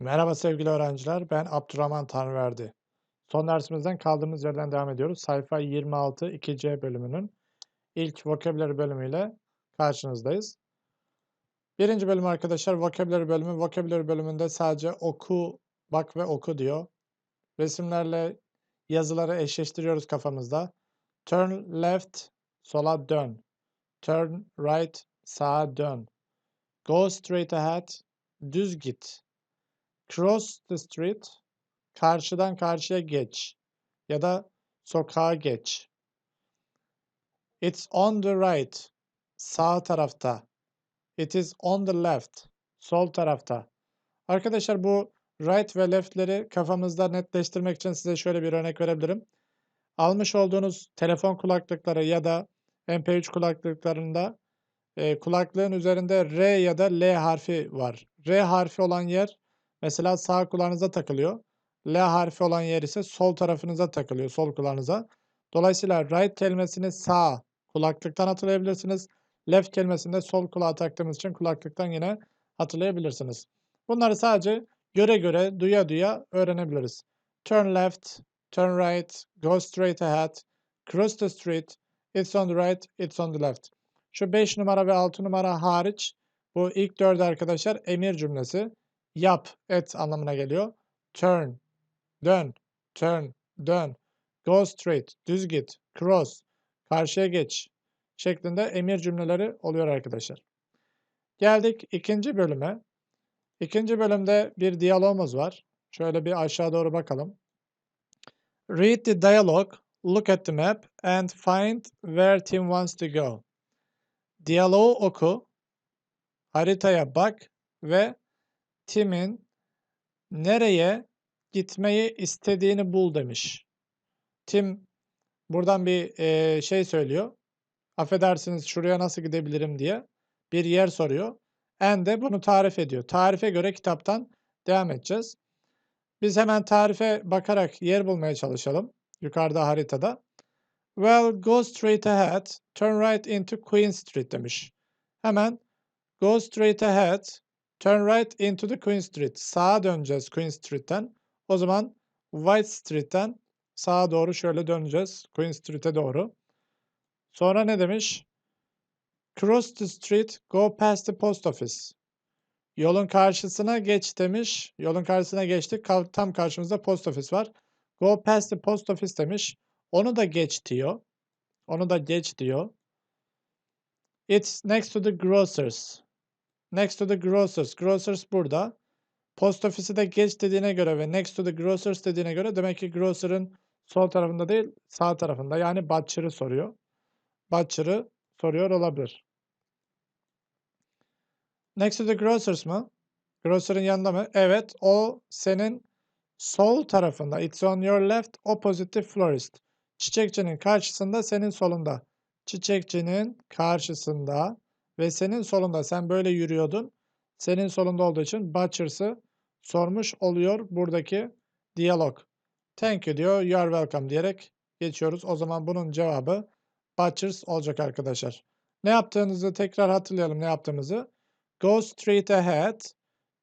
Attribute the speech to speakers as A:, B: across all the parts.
A: Merhaba sevgili öğrenciler, ben Abdurrahman Tanrıverdi. Son dersimizden kaldığımız yerden devam ediyoruz. Sayfa 26 2C bölümünün ilk vocabulary bölümüyle karşınızdayız. Birinci bölüm arkadaşlar vocabulary bölümü. Vocabulary bölümünde sadece oku, bak ve oku diyor. Resimlerle yazıları eşleştiriyoruz kafamızda. Turn left, sola dön. Turn right, sağa dön. Go straight ahead, düz git. Cross the street, karşıdan karşıya geç ya da sokağa geç. It's on the right, sağ tarafta. It is on the left, sol tarafta. Arkadaşlar bu right ve left'leri kafamızda netleştirmek için size şöyle bir örnek verebilirim. Almış olduğunuz telefon kulaklıkları ya da MP3 kulaklıklarında e, kulaklığın üzerinde R ya da L harfi var. R harfi olan yer Mesela sağ kulağınıza takılıyor. L harfi olan yer ise sol tarafınıza takılıyor, sol kulağınıza. Dolayısıyla right kelimesini sağ kulaklıktan hatırlayabilirsiniz. Left kelimesini de sol kulağa taktığımız için kulaklıktan yine hatırlayabilirsiniz. Bunları sadece göre göre, duya duya öğrenebiliriz. Turn left, turn right, go straight ahead, cross the street, it's on the right, it's on the left. Şu 5 numara ve 6 numara hariç bu ilk dördü arkadaşlar emir cümlesi yap, et anlamına geliyor. Turn, dön, turn, dön. Go straight, düz git, cross, karşıya geç şeklinde emir cümleleri oluyor arkadaşlar. Geldik ikinci bölüme. İkinci bölümde bir diyalogumuz var. Şöyle bir aşağı doğru bakalım. Read the dialogue, look at the map and find where Tim wants to go. Diyaloğu oku, haritaya bak ve Tim'in nereye gitmeyi istediğini bul demiş. Tim buradan bir e, şey söylüyor. Affedersiniz şuraya nasıl gidebilirim diye bir yer soruyor. En de bunu tarif ediyor. Tarife göre kitaptan devam edeceğiz. Biz hemen tarife bakarak yer bulmaya çalışalım. Yukarıda haritada. Well, go straight ahead. Turn right into Queen Street demiş. Hemen go straight ahead. Turn right into the Queen Street. Sağa döneceğiz Queen Street'ten. O zaman White Street'ten sağa doğru şöyle döneceğiz. Queen Street'e doğru. Sonra ne demiş? Cross the street, go past the post office. Yolun karşısına geç demiş. Yolun karşısına geçtik. Tam karşımızda post office var. Go past the post office demiş. Onu da geç diyor. Onu da geç diyor. It's next to the grocers. Next to the grocers. Grocers burada. Post ofisi de geç dediğine göre ve next to the grocers dediğine göre demek ki grocer'ın sol tarafında değil sağ tarafında. Yani butcher'ı soruyor. Butcher'ı soruyor olabilir. Next to the grocers mı? Grocer'ın yanında mı? Evet. O senin sol tarafında. It's on your left opposite florist. Çiçekçinin karşısında senin solunda. Çiçekçinin karşısında ve senin solunda sen böyle yürüyordun. Senin solunda olduğu için Butchers'ı sormuş oluyor buradaki diyalog. Thank you diyor. You are welcome diyerek geçiyoruz. O zaman bunun cevabı Butchers olacak arkadaşlar. Ne yaptığınızı tekrar hatırlayalım ne yaptığımızı. Go straight ahead.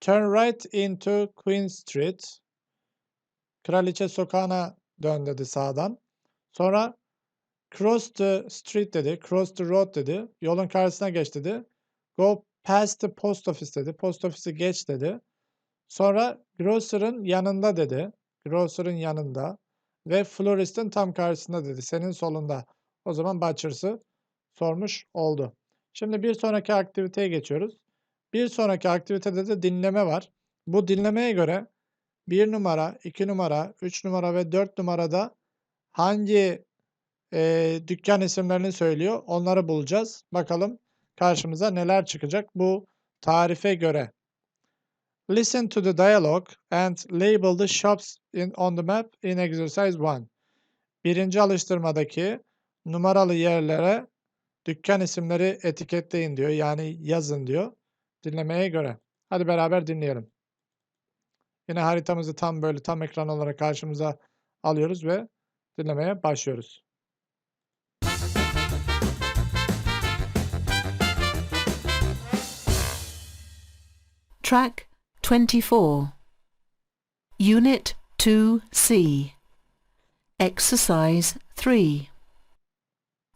A: Turn right into Queen Street. Kraliçe sokağına dön dedi sağdan. Sonra Cross the street dedi. Cross the road dedi. Yolun karşısına geç dedi. Go past the post office dedi. Post ofisi geç dedi. Sonra grocer'ın yanında dedi. Grocer'ın yanında. Ve florist'in tam karşısında dedi. Senin solunda. O zaman Butchers'ı sormuş oldu. Şimdi bir sonraki aktiviteye geçiyoruz. Bir sonraki aktivitede de dinleme var. Bu dinlemeye göre 1 numara, 2 numara, 3 numara ve 4 numarada hangi e, dükkan isimlerini söylüyor. Onları bulacağız. Bakalım karşımıza neler çıkacak bu tarife göre. Listen to the dialogue and label the shops in, on the map in exercise 1. Birinci alıştırmadaki numaralı yerlere dükkan isimleri etiketleyin diyor. Yani yazın diyor. Dinlemeye göre. Hadi beraber dinleyelim. Yine haritamızı tam böyle tam ekran olarak karşımıza alıyoruz ve dinlemeye başlıyoruz.
B: Track 24. Unit 2C. Exercise 3.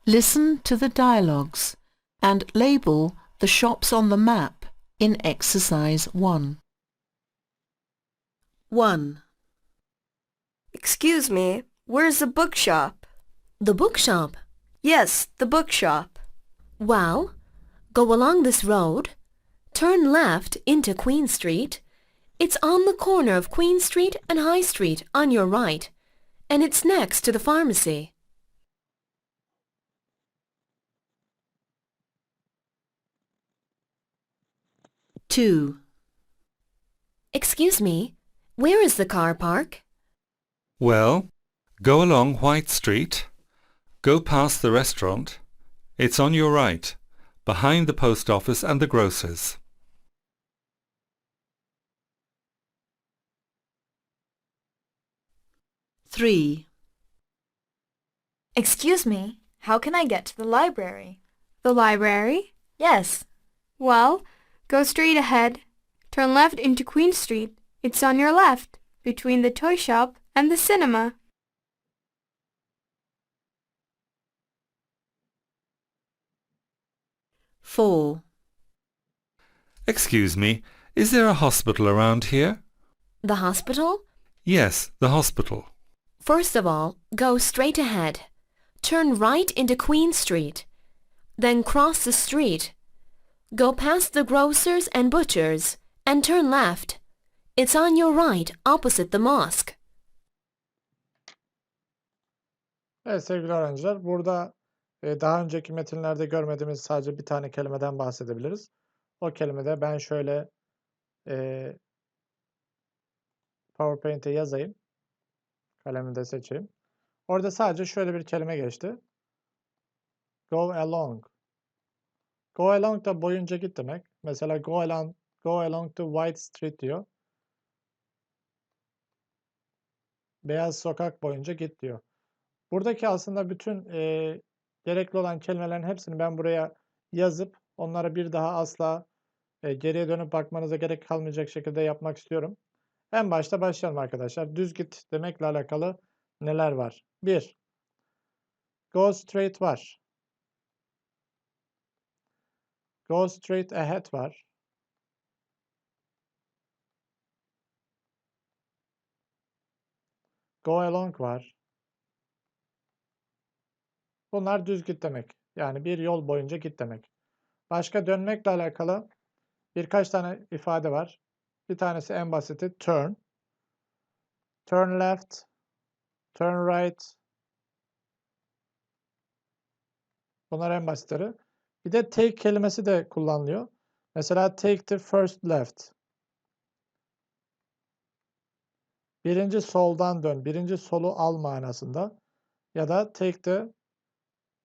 B: Listen to the dialogues and label the shops on the map in Exercise 1. 1.
C: Excuse me, where's the bookshop?
D: The bookshop.
C: Yes, the bookshop.
D: Well, go along this road, turn left into Queen Street. It's on the corner of Queen Street and High Street on your right, and it's next to the pharmacy.
B: Two.
D: Excuse me, where is the car park?
E: Well, go along White Street, go past the restaurant. It's on your right, behind the post office and the grocer's.
B: Three.
F: Excuse me, how can I get to the library?
G: The library?
F: Yes.
G: Well, go straight ahead. Turn left into Queen Street. It's on your left, between the toy shop and the cinema.
B: Four.
E: Excuse me, is there a hospital around here?
D: The hospital?
E: Yes, the hospital.
D: First of all, go straight ahead. Turn right into Queen Street. Then cross the street. Go past the grocers and butchers and turn left. It's on your right, opposite the mosque.
A: Evet sevgili öğrenciler, burada e, daha önceki metinlerde görmediğimiz sadece bir tane kelimeden bahsedebiliriz. O kelimede ben şöyle e, PowerPoint'e yazayım. Kalemi de seçeyim. Orada sadece şöyle bir kelime geçti. Go along. Go along da boyunca git demek. Mesela go along, go along to White Street diyor. Beyaz sokak boyunca git diyor. Buradaki aslında bütün e, gerekli olan kelimelerin hepsini ben buraya yazıp onlara bir daha asla e, geriye dönüp bakmanıza gerek kalmayacak şekilde yapmak istiyorum. En başta başlayalım arkadaşlar. Düz git demekle alakalı neler var? 1. Go straight var. Go straight ahead var. Go along var. Bunlar düz git demek. Yani bir yol boyunca git demek. Başka dönmekle alakalı birkaç tane ifade var. Bir tanesi en basiti turn. Turn left, turn right. Bunlar en basitleri. Bir de take kelimesi de kullanılıyor. Mesela take the first left. Birinci soldan dön, birinci solu al manasında. Ya da take the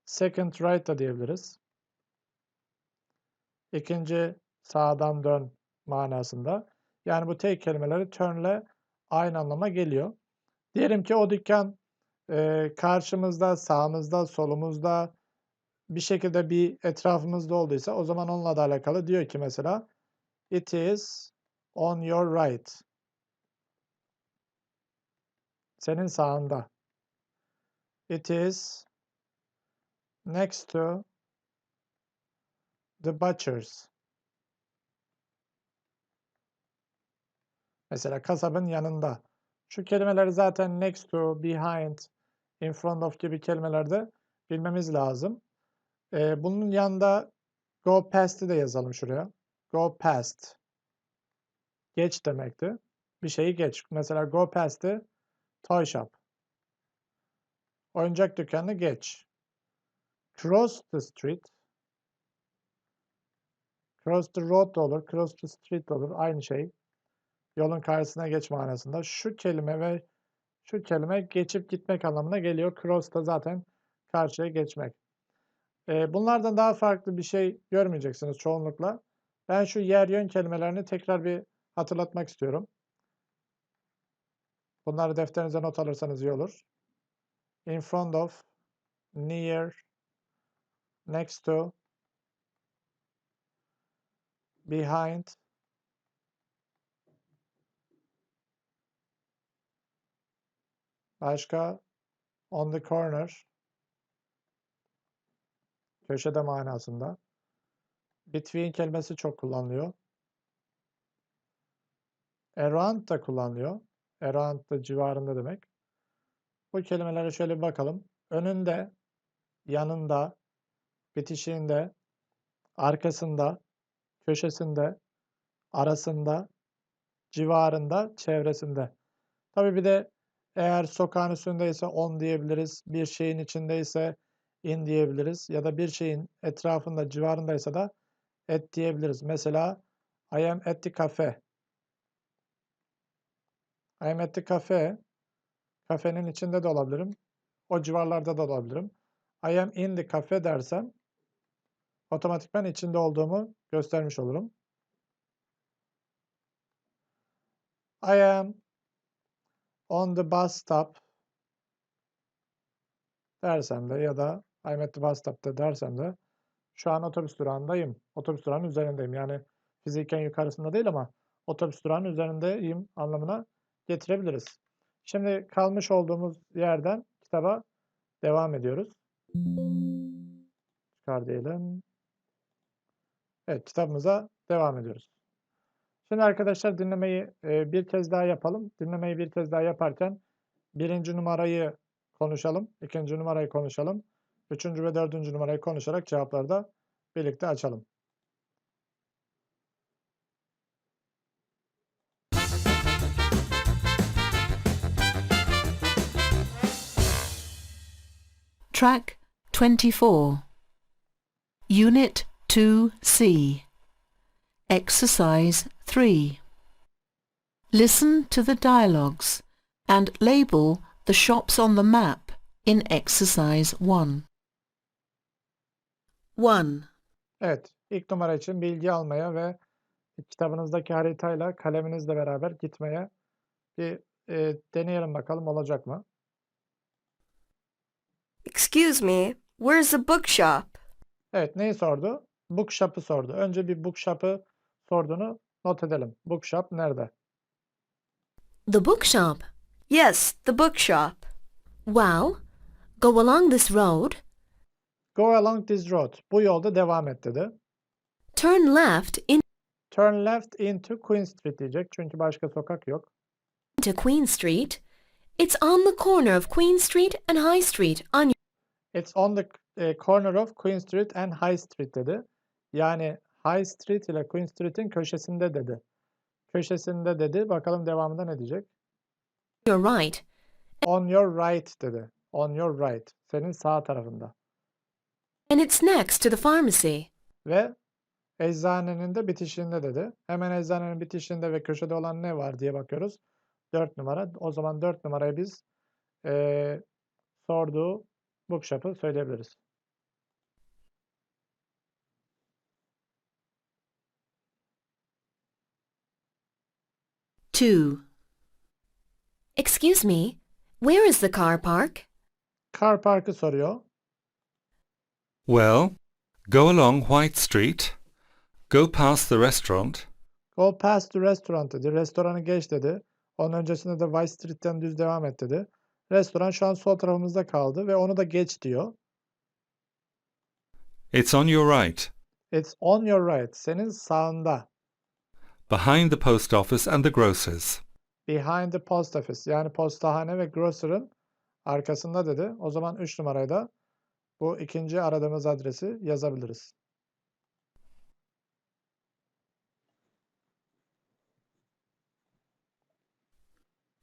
A: second right da diyebiliriz. İkinci sağdan dön manasında. Yani bu take kelimeleri turn'le aynı anlama geliyor. Diyelim ki o dükkan e, karşımızda, sağımızda, solumuzda bir şekilde bir etrafımızda olduysa o zaman onunla da alakalı diyor ki mesela it is on your right. Senin sağında. It is next to the butchers. Mesela kasabın yanında. Şu kelimeleri zaten next to, behind, in front of gibi kelimelerde bilmemiz lazım. Ee, bunun yanında go past'i de yazalım şuraya. Go past. Geç demekti. Bir şeyi geç. Mesela go past'i toy shop. Oyuncak dükkanını geç. Cross the street. Cross the road da olur. Cross the street olur. Aynı şey. Yolun karşısına geç manasında. Şu kelime ve şu kelime geçip gitmek anlamına geliyor. Cross da zaten karşıya geçmek. Ee, bunlardan daha farklı bir şey görmeyeceksiniz çoğunlukla. Ben şu yer yön kelimelerini tekrar bir hatırlatmak istiyorum. Bunları defterinize not alırsanız iyi olur. In front of, near, next to, behind, Başka on the corner. Köşede manasında. Between kelimesi çok kullanılıyor. Around da kullanılıyor. Around da civarında demek. Bu kelimelere şöyle bir bakalım. Önünde, yanında, bitişiğinde, arkasında, köşesinde, arasında, civarında, çevresinde. Tabii bir de eğer sokağın üstündeyse on diyebiliriz. Bir şeyin içindeyse in diyebiliriz. Ya da bir şeyin etrafında, civarındaysa da at diyebiliriz. Mesela I am at the cafe. I am at the cafe. Kafenin içinde de olabilirim. O civarlarda da olabilirim. I am in the cafe dersem otomatikman içinde olduğumu göstermiş olurum. I am on the bus stop dersem de ya da I'm at the bus stop'ta dersem de şu an otobüs durağındayım. Otobüs durağının üzerindeyim. Yani fiziken yukarısında değil ama otobüs durağının üzerindeyim anlamına getirebiliriz. Şimdi kalmış olduğumuz yerden kitaba devam ediyoruz. Çıkar diyelim. Evet kitabımıza devam ediyoruz. Şimdi arkadaşlar dinlemeyi e, bir kez daha yapalım. Dinlemeyi bir kez daha yaparken birinci numarayı konuşalım, ikinci numarayı konuşalım, üçüncü ve dördüncü numarayı konuşarak cevapları da birlikte açalım.
B: Track 24. Unit 2C. Exercise 3. Listen to the dialogues and label the shops on the map in exercise 1. 1.
A: Evet, ilk numara için bilgi almaya ve kitabınızdaki haritayla kaleminizle beraber gitmeye bir e, deneyelim bakalım olacak mı?
C: Excuse me, where's the bookshop?
A: Evet, neyi sordu? Bookshop'ı sordu. Önce bir bookshop'ı sorduğunu not edelim. Bookshop nerede?
D: The bookshop.
C: Yes, the bookshop.
D: Well, go along this road,
A: Go along this road. Bu yolda devam et dedi.
D: turn left
A: Turn left into Queen Street diyecek. Çünkü başka sokak yok.
D: into Queen Street. It's on the corner of Queen Street and High Street on
A: It's on the eh, corner of Queen Street and High Street dedi. Yani High Street ile Queen Street'in köşesinde dedi. Köşesinde dedi. Bakalım devamında ne diyecek?
D: your right.
A: On your right dedi. On your right. Senin sağ tarafında.
D: And it's next to the pharmacy.
A: Ve eczanenin de bitişinde dedi. Hemen eczanenin bitişinde ve köşede olan ne var diye bakıyoruz. 4 numara. O zaman 4 numarayı biz eee sorduğu bookshop'ı söyleyebiliriz.
B: Two.
D: Excuse me, where is the car park?
A: Car Park'ı soruyor.
E: Well, go along White Street. Go past the restaurant.
A: Go past the restaurant dedi. Restoranı geç dedi. Onun öncesinde de White Street'ten düz devam et dedi. Restoran şu an sol tarafımızda kaldı ve onu da geç diyor.
E: It's on your right,
A: It's on your right. Senin sağında.
E: Behind the post office and the grocer's.
A: Behind the post office. Yani postahane ve grocer'ın arkasında dedi. O zaman 3 numarayı da bu ikinci aradığımız adresi yazabiliriz.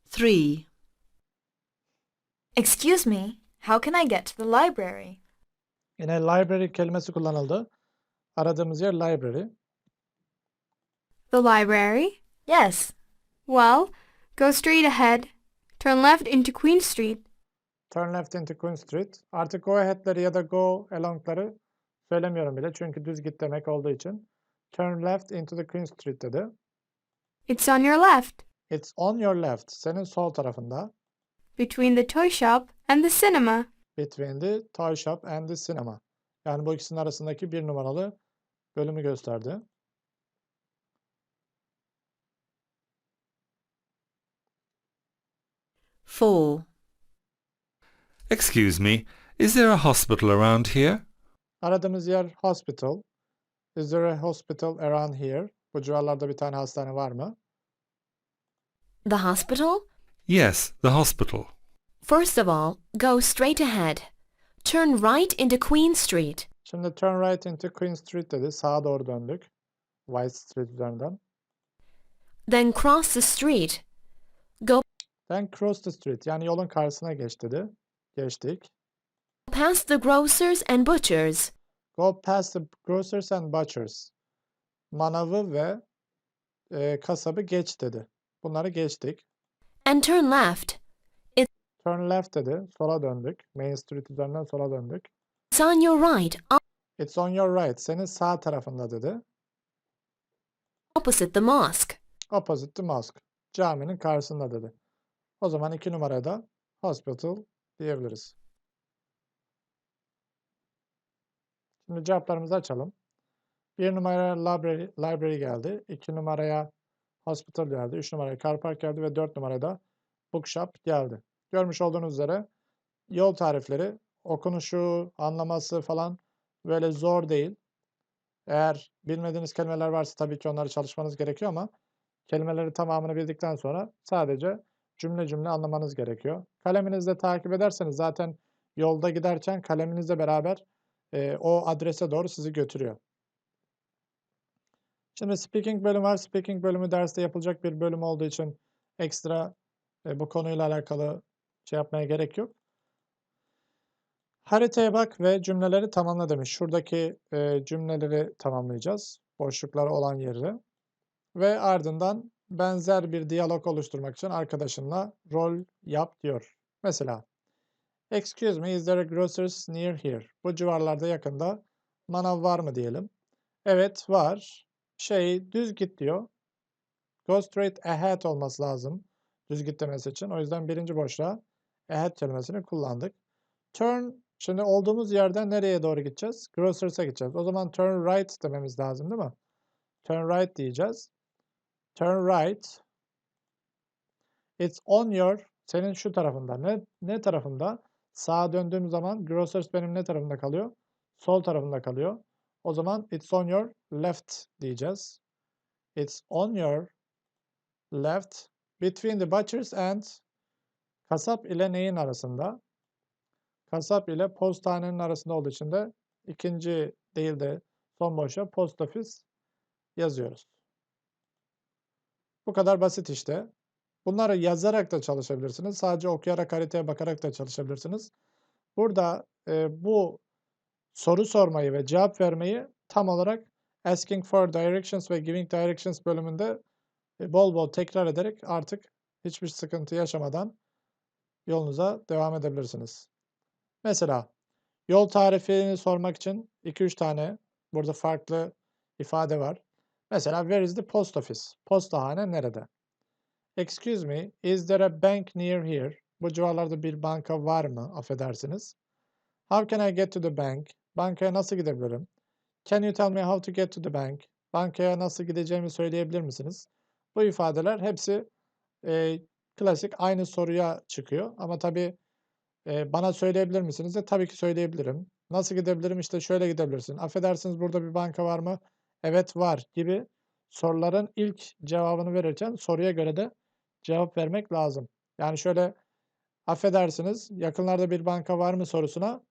B: Three.
F: Excuse me, how can I get to the library?
A: Yine library kelimesi kullanıldı. Aradığımız yer library.
G: The library?
F: Yes.
G: Well, go straight ahead. Turn left into Queen Street.
A: Turn left into Queen Street. Artık go ahead'leri ya da go along'ları söylemiyorum bile. Çünkü düz git demek olduğu için. Turn left into the Queen Street dedi.
G: It's on your left,
A: It's on your left. Senin sol tarafında.
G: between the toy shop and the cinema.
A: Between the toy shop and the cinema. Yani bu ikisinin arasındaki bir numaralı bölümü gösterdi.
B: Four.
E: Excuse me, is there a hospital around here?
A: Aradığımız yer hospital. Is there a hospital around here? Bu civarlarda bir tane hastane var mı?
D: The hospital?
E: Yes, the hospital.
D: First of all, go straight ahead. Turn right into Queen Street.
A: Şimdi turn right into Queen Street dedi. Sağa doğru döndük. White Street üzerinden.
D: Then cross the street. Go
A: Then cross the street. Yani yolun karşısına geç dedi. Geçtik.
D: past the grocers and butchers.
A: Go past the grocers and butchers. Manavı ve e, kasabı geç dedi. Bunları geçtik.
D: And turn left.
A: Turn left dedi. Sola döndük. Main Street üzerinden sola döndük.
D: It's on your right,
A: It's on your right. Senin sağ tarafında dedi.
D: opposite the mosque.
A: Opposite the mosque. Caminin karşısında dedi. O zaman iki numaraya da hospital diyebiliriz. Şimdi cevaplarımızı açalım. Bir numaraya library, library geldi. iki numaraya hospital geldi. Üç numaraya car park geldi ve dört numaraya da bookshop geldi. Görmüş olduğunuz üzere yol tarifleri okunuşu, anlaması falan böyle zor değil. Eğer bilmediğiniz kelimeler varsa tabii ki onları çalışmanız gerekiyor ama kelimeleri tamamını bildikten sonra sadece cümle cümle anlamanız gerekiyor. Kaleminizle takip ederseniz zaten yolda giderken kaleminizle beraber e, o adrese doğru sizi götürüyor. Şimdi speaking bölümü var. Speaking bölümü derste yapılacak bir bölüm olduğu için ekstra e, bu konuyla alakalı şey yapmaya gerek yok. Haritaya bak ve cümleleri tamamla demiş. Şuradaki e, cümleleri tamamlayacağız. Boşlukları olan yeri. Ve ardından benzer bir diyalog oluşturmak için arkadaşınla rol yap diyor. Mesela Excuse me, is there a grocer's near here? Bu civarlarda yakında manav var mı diyelim. Evet var. Şey düz git diyor. Go straight ahead olması lazım. Düz git demesi için. O yüzden birinci boşluğa ahead kelimesini kullandık. Turn şimdi olduğumuz yerden nereye doğru gideceğiz? Grocers'a gideceğiz. O zaman turn right dememiz lazım değil mi? Turn right diyeceğiz. Turn right. It's on your senin şu tarafında. Ne ne tarafında? Sağa döndüğüm zaman grocers benim ne tarafında kalıyor? Sol tarafında kalıyor. O zaman it's on your left diyeceğiz. It's on your left between the butchers and kasap ile neyin arasında? Kasap ile postanenin arasında olduğu için de ikinci değil de son boşa post office yazıyoruz. Bu kadar basit işte. Bunları yazarak da çalışabilirsiniz. Sadece okuyarak, haritaya bakarak da çalışabilirsiniz. Burada e, bu soru sormayı ve cevap vermeyi tam olarak Asking for Directions ve Giving Directions bölümünde e, bol bol tekrar ederek artık hiçbir sıkıntı yaşamadan yolunuza devam edebilirsiniz. Mesela yol tarifini sormak için 2-3 tane burada farklı ifade var. Mesela where is the post office? Postahane nerede? Excuse me, is there a bank near here? Bu civarlarda bir banka var mı? Affedersiniz. How can I get to the bank? Bankaya nasıl gidebilirim? Can you tell me how to get to the bank? Bankaya nasıl gideceğimi söyleyebilir misiniz? Bu ifadeler hepsi e, klasik aynı soruya çıkıyor. Ama tabii e, bana söyleyebilir misiniz? De, tabii ki söyleyebilirim. Nasıl gidebilirim? İşte şöyle gidebilirsin. Affedersiniz burada bir banka var mı? Evet var gibi soruların ilk cevabını verirken soruya göre de cevap vermek lazım. Yani şöyle affedersiniz yakınlarda bir banka var mı sorusuna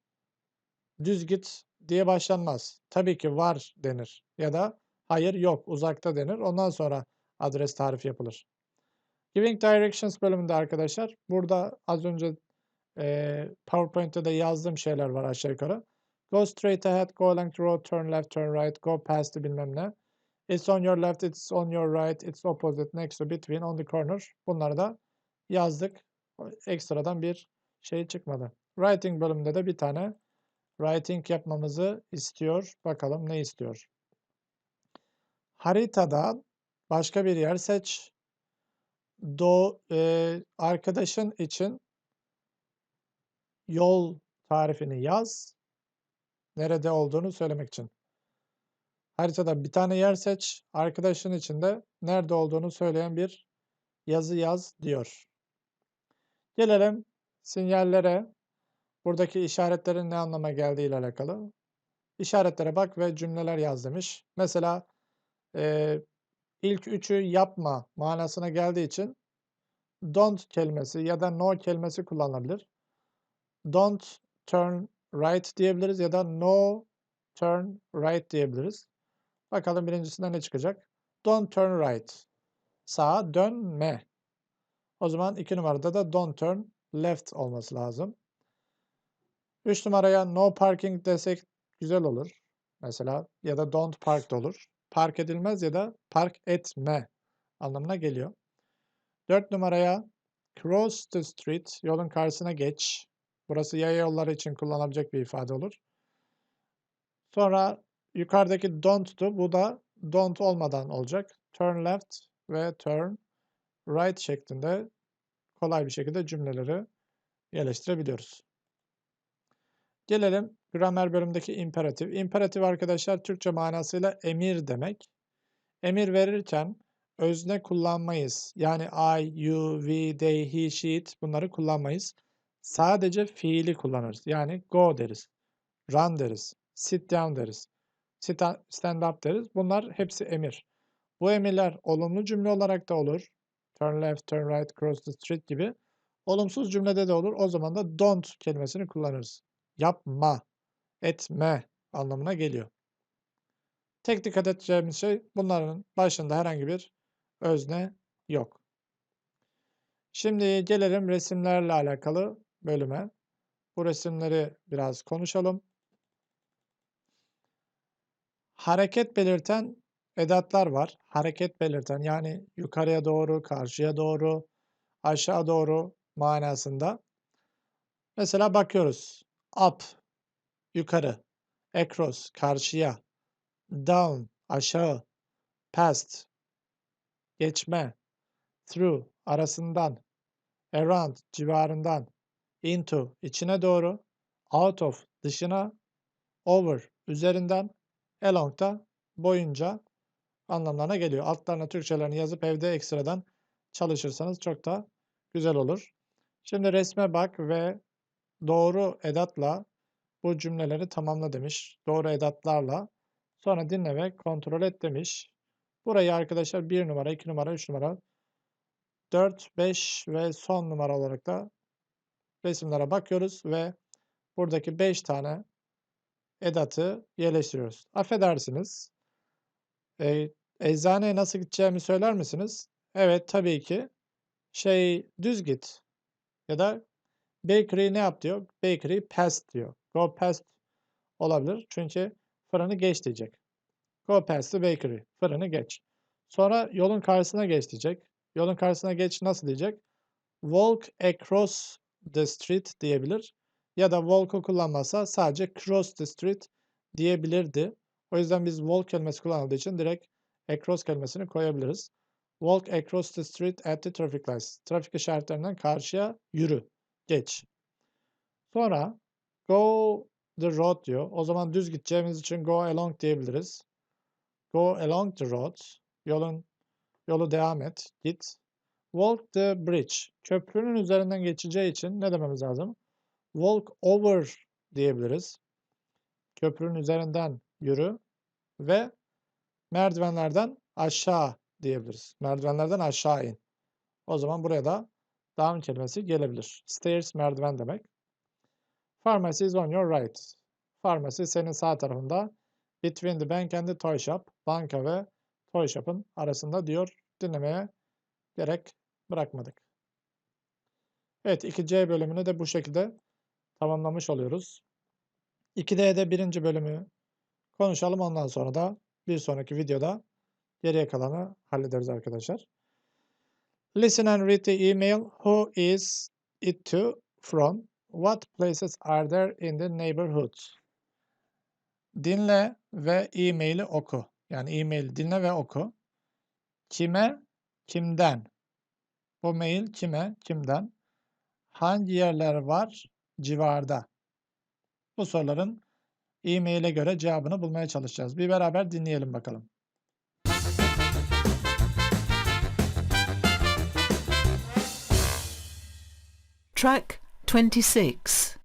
A: düz git diye başlanmaz. Tabii ki var denir ya da hayır yok uzakta denir. Ondan sonra adres tarifi yapılır. Giving Directions bölümünde arkadaşlar burada az önce e, PowerPoint'te de yazdığım şeyler var aşağı yukarı. Go straight ahead, go along the road, turn left, turn right, go past the bilmem ne. It's on your left, it's on your right, it's opposite, next to, between, on the corner. Bunları da yazdık. Ekstradan bir şey çıkmadı. Writing bölümünde de bir tane writing yapmamızı istiyor. Bakalım ne istiyor? Haritada başka bir yer seç. Do, e, arkadaşın için yol tarifini yaz. Nerede olduğunu söylemek için. Haritada bir tane yer seç. Arkadaşın için de nerede olduğunu söyleyen bir yazı yaz diyor. Gelelim sinyallere. Buradaki işaretlerin ne anlama geldiği ile alakalı. İşaretlere bak ve cümleler yaz demiş. Mesela eee, ilk üçü yapma manasına geldiği için don't kelimesi ya da no kelimesi kullanılabilir. Don't turn right diyebiliriz ya da no turn right diyebiliriz. Bakalım birincisinden ne çıkacak? Don't turn right. Sağa dönme. O zaman iki numarada da don't turn left olması lazım. Üç numaraya no parking desek güzel olur. Mesela ya da don't park da olur. Park edilmez ya da park etme anlamına geliyor. Dört numaraya cross the street, yolun karşısına geç. Burası yaya yolları için kullanılabilecek bir ifade olur. Sonra yukarıdaki don't'tu. Bu da don't olmadan olacak. Turn left ve turn right şeklinde kolay bir şekilde cümleleri yerleştirebiliyoruz. Gelelim gramer bölümündeki imperatif. İmperatif arkadaşlar Türkçe manasıyla emir demek. Emir verirken özne kullanmayız. Yani I, you, we, they, he, she, it bunları kullanmayız. Sadece fiili kullanırız. Yani go deriz, run deriz, sit down deriz, stand up deriz. Bunlar hepsi emir. Bu emirler olumlu cümle olarak da olur. Turn left, turn right, cross the street gibi. Olumsuz cümlede de olur. O zaman da don't kelimesini kullanırız. Yapma, etme anlamına geliyor. Tek dikkat edeceğimiz şey bunların başında herhangi bir özne yok. Şimdi gelelim resimlerle alakalı bölüme. Bu resimleri biraz konuşalım. Hareket belirten edatlar var. Hareket belirten yani yukarıya doğru, karşıya doğru, aşağı doğru manasında. Mesela bakıyoruz. Up, yukarı. Across, karşıya. Down, aşağı. Past, geçme. Through, arasından. Around, civarından. Into, içine doğru. Out of, dışına. Over, üzerinden. Along da boyunca anlamlarına geliyor. Altlarına Türkçelerini yazıp evde ekstradan çalışırsanız çok da güzel olur. Şimdi resme bak ve doğru edatla bu cümleleri tamamla demiş. Doğru edatlarla. Sonra dinle ve kontrol et demiş. Burayı arkadaşlar 1 numara, 2 numara, 3 numara, 4, 5 ve son numara olarak da resimlere bakıyoruz ve buradaki 5 tane edatı yerleştiriyoruz. Affedersiniz. E, eczaneye nasıl gideceğimi söyler misiniz? Evet tabii ki. Şey düz git. Ya da bakery ne yap diyor? Bakery past diyor. Go past olabilir. Çünkü fırını geç diyecek. Go past the bakery. Fırını geç. Sonra yolun karşısına geç diyecek. Yolun karşısına geç nasıl diyecek? Walk across the street diyebilir. Ya da walk'u kullanmazsa sadece cross the street diyebilirdi. O yüzden biz walk kelimesi kullanıldığı için direkt across kelimesini koyabiliriz. Walk across the street at the traffic lights. Trafik işaretlerinden karşıya yürü, geç. Sonra go the road diyor. O zaman düz gideceğimiz için go along diyebiliriz. Go along the road. Yolun yolu devam et, git. Walk the bridge. Köprünün üzerinden geçeceği için ne dememiz lazım? Walk over diyebiliriz. Köprünün üzerinden yürü ve merdivenlerden aşağı diyebiliriz. Merdivenlerden aşağı in. O zaman buraya da down kelimesi gelebilir. Stairs merdiven demek. Pharmacy is on your right. Pharmacy senin sağ tarafında. Between the bank and the toy shop. Banka ve toy shop'ın arasında diyor. Dinlemeye gerek bırakmadık. Evet 2C bölümünü de bu şekilde tamamlamış oluyoruz. 2D'de birinci bölümü konuşalım. Ondan sonra da bir sonraki videoda geriye kalanı hallederiz arkadaşlar. Listen and read the email. Who is it to? From. What places are there in the neighborhood? Dinle ve e-maili oku. Yani e-mail dinle ve oku. Kime? Kimden? Bu mail kime? Kimden? Hangi yerler var civarda? Bu soruların e-maile göre cevabını bulmaya çalışacağız. Bir beraber dinleyelim bakalım.
B: Track 26.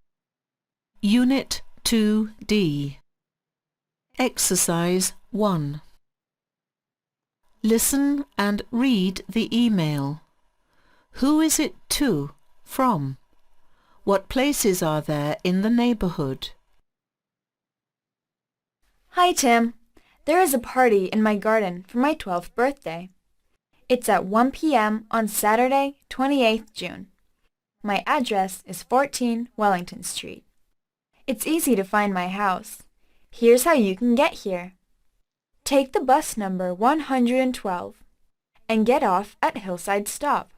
B: Unit 2D. Exercise 1. Listen and read the email. Who is it to? From? What places are there in the neighbourhood?
F: Hi, Tim. There is a party in my garden for my 12th birthday. It's at 1 p.m. on Saturday, 28th June. My address is 14 Wellington Street. It's easy to find my house. Here's how you can get here. Take the bus number 112 and get off at Hillside Stop.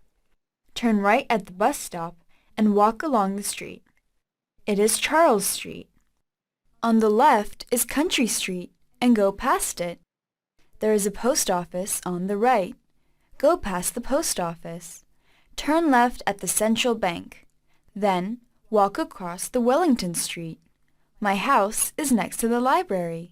F: Turn right at the bus stop and walk along the street. It is Charles Street. On the left is Country Street and go past it. There is a post office on the right. Go past the post office. Turn left at the Central Bank. Then walk across the Wellington Street. My house is next to the library.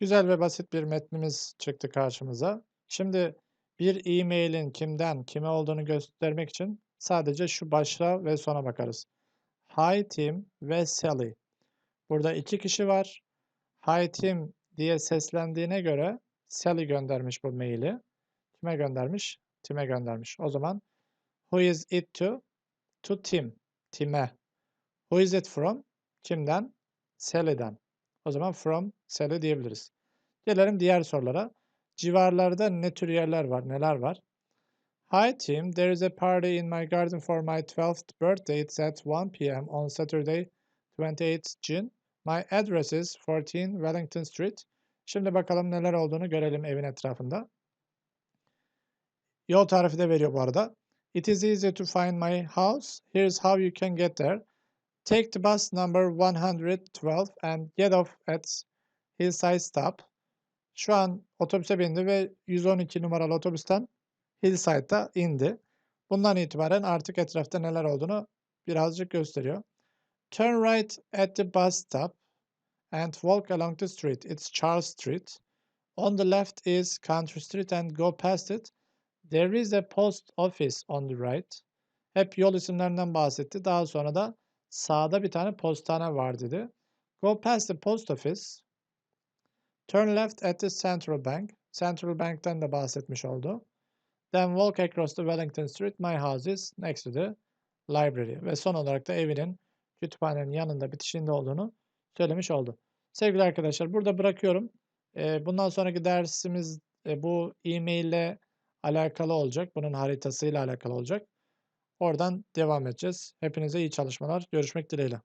A: Güzel ve basit bir metnimiz çıktı karşımıza. Şimdi bir e-mailin kimden, kime olduğunu göstermek için sadece şu başa ve sona bakarız. Hi Tim ve Sally. Burada iki kişi var. Hi Tim diye seslendiğine göre Sally göndermiş bu maili. Kime göndermiş? Tim'e göndermiş. O zaman who is it to? To Tim. Tim'e. Who is it from? Kimden? Sally'den. O zaman from Sally diyebiliriz. Gelelim diğer sorulara. Civarlarda ne tür yerler var, neler var? Hi Tim, there is a party in my garden for my 12th birthday. It's at 1 p.m. on Saturday, 28th June. My address is 14 Wellington Street. Şimdi bakalım neler olduğunu görelim evin etrafında. Yol tarifi de veriyor bu arada. It is easy to find my house. Here's how you can get there. Take the bus number 112 and get off at Hillside Stop. Şu an otobüse bindi ve 112 numaralı otobüsten Hillside'da indi. Bundan itibaren artık etrafta neler olduğunu birazcık gösteriyor. Turn right at the bus stop and walk along the street. It's Charles Street. On the left is Country Street and go past it. There is a post office on the right. Hep yol isimlerinden bahsetti. Daha sonra da sağda bir tane postane var dedi. Go past the post office. Turn left at the Central Bank. Central Bank'ten de bahsetmiş oldu. Then walk across the Wellington Street. My house is next to the library. Ve son olarak da evinin kütüphanenin yanında bitişinde olduğunu söylemiş oldu. Sevgili arkadaşlar burada bırakıyorum. Ee, bundan sonraki dersimiz e, bu e-mail ile alakalı olacak. Bunun haritasıyla alakalı olacak. Oradan devam edeceğiz. Hepinize iyi çalışmalar. Görüşmek dileğiyle.